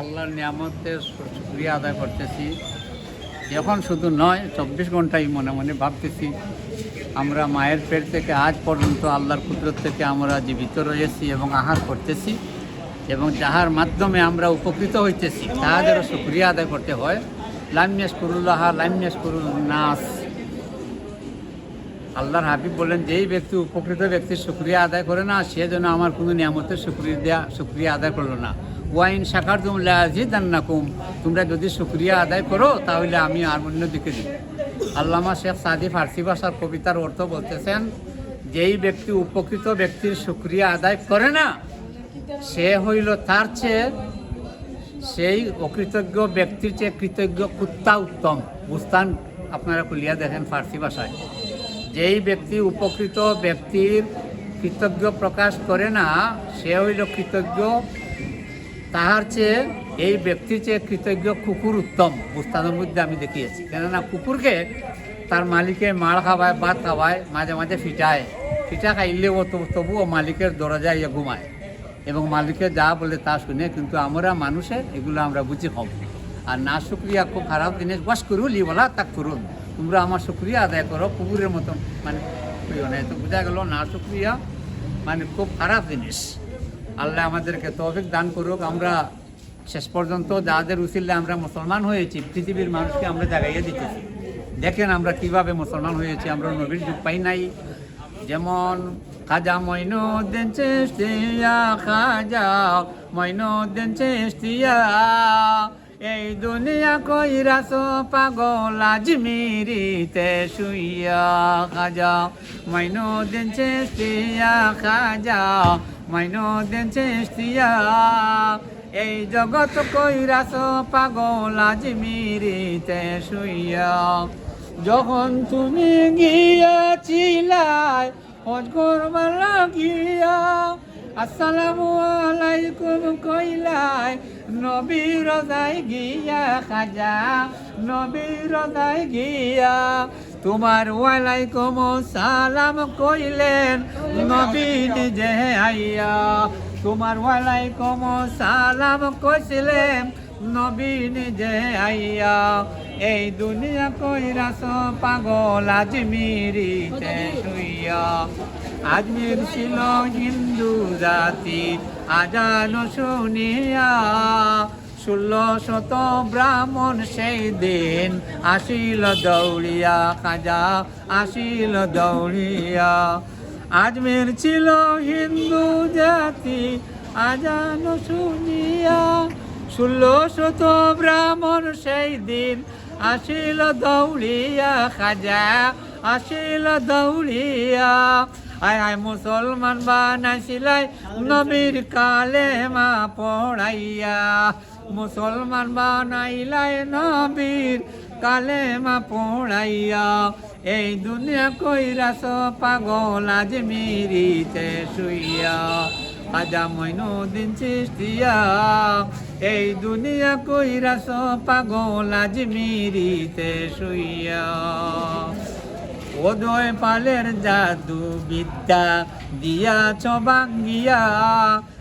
আল্লাহর নিয়ামতের শুক্রিয়া আদায় করতেছি। এখন শুধু নয়, চব্বিশ ঘন্টাই মনে মনে ভাবতেছি, আমরা মায়ের পেট থেকে আজ পর্যন্ত আল্লাহর কুদরত থেকে আমরা জীবিত রয়েছি এবং আহার করতেছি এবং যাহার মাধ্যমে আমরা উপকৃত হইতেছি, তাহাদেরও শুক্রিয়া আদায় করতে হয়। লামিয়াস করুল্লাহ লামিয়াস করুল নাস আল্লাহর হাবিব বলেন, যেই ব্যক্তি উপকৃত ব্যক্তির শুক্রিয়া আদায় করে না, সে যেন আমার কোনো নিয়ামতের শুক্রিয়া দেয়া শুক্রিয়া আদায় করল না। ওয়াইন শাখার তুম লাজিদান্নাকুম তোমরা যদি শুক্রিয়া আদায় করো, তাহলে আমি আর অন্য দিকে দিই আল্লামা শেখ সাদি ফার্সি ভাষার কবিতার অর্থ বলতেছেন, যেই ব্যক্তি উপকৃত ব্যক্তির শুক্রিয়া আদায় করে না, সে হইল তার চেয়ে, সেই অকৃতজ্ঞ ব্যক্তির চেয়ে কৃতজ্ঞ কুত্তা উত্তম। বুস্তান, আপনারা খুলিয়া দেখেন ফার্সি ভাষায়। যেই ব্যক্তি উপকৃত ব্যক্তির কৃতজ্ঞ প্রকাশ করে না, সে হইল কৃতজ্ঞ তাহার চেয়ে এই ব্যক্তির চেয়ে কৃতজ্ঞ কুকুর উত্তম বুস্তানের মধ্যে আমি দেখিয়েছি। কেননা কুকুরকে তার মালিকে মার খাওয়ায়, ভাত খাওয়ায়, মাঝে মাঝে ফিটায়। ফিটা খাইলেও তবু তবুও মালিকের দরজায় ইয়ে ঘুমায়। এবং মালিকের যা বলে তা শুনে, কিন্তু আমরা মানুষের এগুলো আমরা বুঝি কম। আর না, শুক্রিয়া, খুব খারাপ জিনিস। বাস করুন বলা তা করুন তোমরা আমার শুক্রিয়া আদায় করো, কুকুরের মতন। মানে নেই তো বোঝা গেল না, শুক্রিয়া মানে খুব খারাপ জিনিস। আল্লাহ আমাদেরকে তৌফিক দান করুক। আমরা শেষ পর্যন্ত যাদের উচিল্লে আমরা মুসলমান হয়েছি, পৃথিবীর মানুষকে আমরা জাগাইয়ে দিতেছি। দেখেন আমরা কীভাবে মুসলমান হয়েছি, আমরা নবীর যুগ পাই নাই। যেমন খাজা মইনুদ্দিন চেষ্টিয়া খাজা মইনুদ্দিন চেষ্টিয়া এই দুনিয়া কইরাস পাগল আজমিরিতে শুইয়া খাজা। মাইনো মইনুদ্দিন চেষ্টিয়া খাজা মাইনো মইনুদ্দিন চেষ্টিয়া। এই জগৎ কইরাস পাগল আজমিরিতে শুইয়া। যখন তুমি গিয়েছিলাই হজ করবার লাগিয়া আসসালামু আলাইকুম কইলাই, নবী যাই গিয়া খাজা নবীর যাই গিয়া। তোমার ওয়ালাইকুম সালাম কইলেন, নবী নিজে আইয়া। তোমার ওয়ালাইকুম সালাম কইছিলেন নবী নিজে আইয়া এই দুনিয়া কইরাস পাগল আজমিরিতে শুইয়া। আজমির ছিল হিন্দু জাতি আজান শুনিয়া। ষোলো শত ব্রাহ্মণ সেই দিন আসিল দৌড়িয়া খাজা আসিল দৌড়িয়া। আজমির ছিল হিন্দু জাতি আজান শুনিয়া। ষোলো শত ব্রাহ্মণ সেই দিন আসিল দৌড়িয়া খাজা, আসিল দৌড়িয়া আয় আয়, মুসলমান বানাইছিলাই নবীর কালে মা পড়াইয়া। মুসলমান বানাইলাই নবীর কালে মা পড়াইয়া। এই দুনিয়া কইরাস পাগল আজ মিরিতে শুইয়া। আজা মইনুদ্দিন চিস্তিয়া এই দুনিয়া কইরাস পাগল আজ মিরিতে শুইয়া। ওদয় পালের জাদু বিদ্যা দিয়াছ বাঙ্গিয়া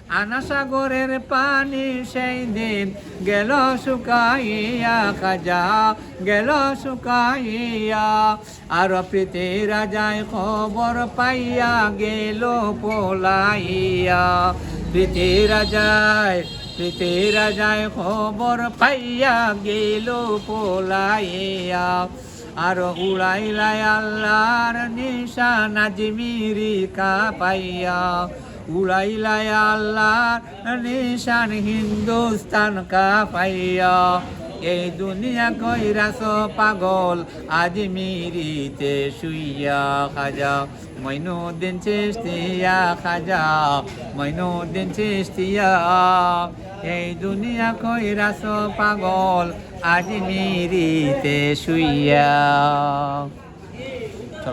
আনা সাগরের পানি সেই দিন গেল শুকাইয়া, খাজা গেল শুকাইয়া। আর প্রীতি রাজায় খবর পাইয়া গেল পোলাইয়া। প্রীতি রাজায় প্রীতি রাজায় খবর পাইয়া গেল পোলাইয়া। আর উড়াইলাই আল্লাহর নিশান আজমিরি পাইয়া। উড়াইলাই আল্লাহর নিশান হিন্দুস্তান পাইয়া এই দুনিয়া কইরাস পাগল আজমিরিতে শুইয়া খাজা। মইনুদ্দিন চেষ্টিয়া খাজা, মইনুদ্দিন চেষ্টিয়া এই দুনিয়া কইরাস পাগল আজমিরিতে শুইয়া।